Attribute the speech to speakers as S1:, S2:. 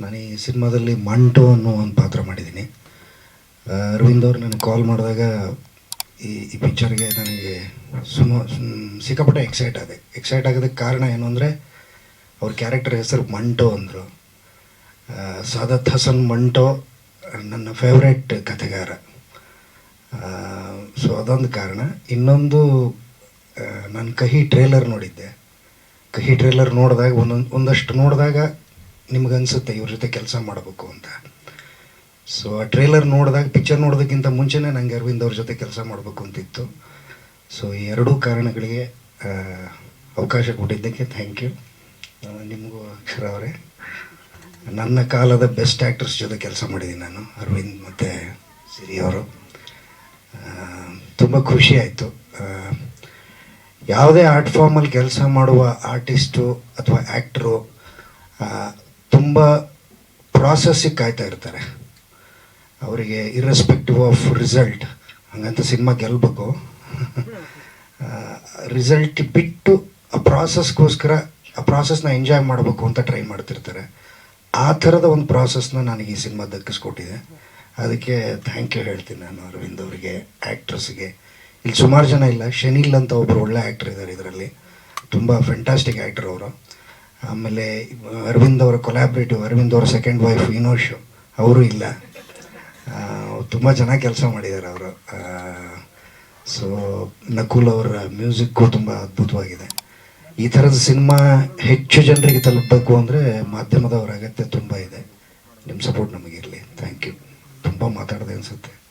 S1: ನಾನು ಈ ಸಿನಿಮಾದಲ್ಲಿ ಮಂಟು ಅನ್ನೋ ಒಂದು ಪಾತ್ರ ಮಾಡಿದ್ದೀನಿ. ಅರವಿಂದ್ ಅವ್ರು ನನಗೆ ಕಾಲ್ ಮಾಡಿದಾಗ ಈ ಈ ಪಿಕ್ಚರ್ಗೆ ನನಗೆ ಸುಮ್- ಸಿಕ್ಕಾಪಟ್ಟೆ ಎಕ್ಸೈಟ್ ಆದೆ. ಎಕ್ಸೈಟ್ ಆಗೋದಕ್ಕೆ ಕಾರಣ ಏನು ಅಂದರೆ, ಅವ್ರ ಕ್ಯಾರೆಕ್ಟರ್ ಹೆಸರು ಮಂಟೋ ಅಂದರು. ಸಾದತ್ ಹಸನ್ ಮಂಟೋ ನನ್ನ ಫೇವ್ರೆಟ್ ಕಥೆಗಾರ. ಸೊ ಅದೊಂದು ಕಾರಣ. ಇನ್ನೊಂದು ನಾನು ಕಹಿ ಟ್ರೇಲರ್ ನೋಡಿದ್ದೆ. ಕಹಿ ಟ್ರೇಲರ್ ನೋಡಿದಾಗ ಒಂದೊಂದು, ಒಂದಷ್ಟು ನೋಡಿದಾಗ ನಿಮ್ಗನ್ಸುತ್ತೆ ಇವ್ರ ಜೊತೆ ಕೆಲಸ ಮಾಡಬೇಕು ಅಂತ. ಸೊ ಆ ಟ್ರೇಲರ್ ನೋಡಿದಾಗ ಪಿಕ್ಚರ್ ನೋಡೋದಕ್ಕಿಂತ ಮುಂಚೆನೇ ನನಗೆ ಅರವಿಂದ್ ಅವ್ರ ಜೊತೆ ಕೆಲಸ ಮಾಡಬೇಕು ಅಂತಿತ್ತು. ಸೊ ಈ ಎರಡೂ ಕಾರಣಗಳಿಗೆ ಅವಕಾಶ ಕೊಟ್ಟಿದ್ದಕ್ಕೆ ಥ್ಯಾಂಕ್ ಯು ನಿಮಗೂ ಅಕ್ಷರ ಅವರೇ. ನನ್ನ ಕಾಲದ ಬೆಸ್ಟ್ ಆ್ಯಕ್ಟರ್ಸ್ ಜೊತೆ ಕೆಲಸ ಮಾಡಿದ್ದೀನಿ ನಾನು, ಅರವಿಂದ್ ಮತ್ತು ಸಿರಿ ಅವರು. ತುಂಬ ಖುಷಿ ಆಯಿತು. ಯಾವುದೇ ಆರ್ಟ್ ಫಾರ್ಮಲ್ಲಿ ಕೆಲಸ ಮಾಡುವ ಆರ್ಟಿಸ್ಟು ಅಥವಾ ಆ್ಯಕ್ಟ್ರು ತುಂಬ ಪ್ರಾಸೆಸ್ಸಿಗೆ ಕಾಯ್ತಾ ಇರ್ತಾರೆ. ಅವರಿಗೆ ಇರ್ರೆಸ್ಪೆಕ್ಟಿವ್ ಆಫ್ ರಿಸಲ್ಟ್ ಹಂಗಂತ ಸಿನಿಮಾ ಗೆಲ್ಲಬೇಕು ರಿಸಲ್ಟ್ ಬಿಟ್ಟು ಆ ಪ್ರಾಸೆಸ್ಗೋಸ್ಕರ ಆ ಪ್ರಾಸೆಸ್ನ ಎಂಜಾಯ್ ಮಾಡಬೇಕು ಅಂತ ಟ್ರೈ ಮಾಡ್ತಿರ್ತಾರೆ. ಆ ಥರದ ಒಂದು ಪ್ರಾಸೆಸ್ನ ನನಗೆ ಈ ಸಿನಿಮಾ ದಕ್ಕಿಸ್ಕೊಟ್ಟಿದೆ. ಅದಕ್ಕೆ ಥ್ಯಾಂಕ್ ಯು ಹೇಳ್ತೀನಿ ನಾನು ಅರವಿಂದ್ ಅವರಿಗೆ ಆ್ಯಕ್ಟ್ರಸ್ಗೆ ಇಲ್ಲಿ ಸುಮಾರು ಜನ ಇಲ್ಲ, ಶನಿಲ್ ಅಂತ ಒಬ್ಬರು ಒಳ್ಳೆ ಆ್ಯಕ್ಟ್ರ್ ಇದ್ದಾರೆ ಇದರಲ್ಲಿ. ತುಂಬ ಫೆಂಟಾಸ್ಟಿಕ್ ಆ್ಯಕ್ಟ್ರ್ ಅವರು. ಆಮೇಲೆ, ಅರವಿಂದ್ ಅವರ ಕೊಲ್ಯಾಬ್ರೇಟಿವ್ ಅರವಿಂದ್ ಅವರ ಸೆಕೆಂಡ್ ವೈಫ್ ವಿನೋಶ್ ಅವರು ಇಲ್ಲ. ತುಂಬ ಚೆನ್ನಾಗಿ ಕೆಲಸ ಮಾಡಿದ್ದಾರೆ ಅವರು. ಸೊ ನಕುಲ್ ಅವರ ಮ್ಯೂಸಿಕ್ಕು ತುಂಬ ಅದ್ಭುತವಾಗಿದೆ. ಈ ಥರದ ಸಿನಿಮಾ ಹೆಚ್ಚು ಜನರಿಗೆ ತಲುಪಬೇಕು ಅಂದರೆ ಮಾಧ್ಯಮದವರ ಅಗತ್ಯ ತುಂಬ ಇದೆ. ನಿಮ್ಮ ಸಪೋರ್ಟ್ ನಮಗಿರಲಿ. ಥ್ಯಾಂಕ್ ಯು ತುಂಬ ಮಾತಾಡಿದೆ ಅನಿಸುತ್ತೆ.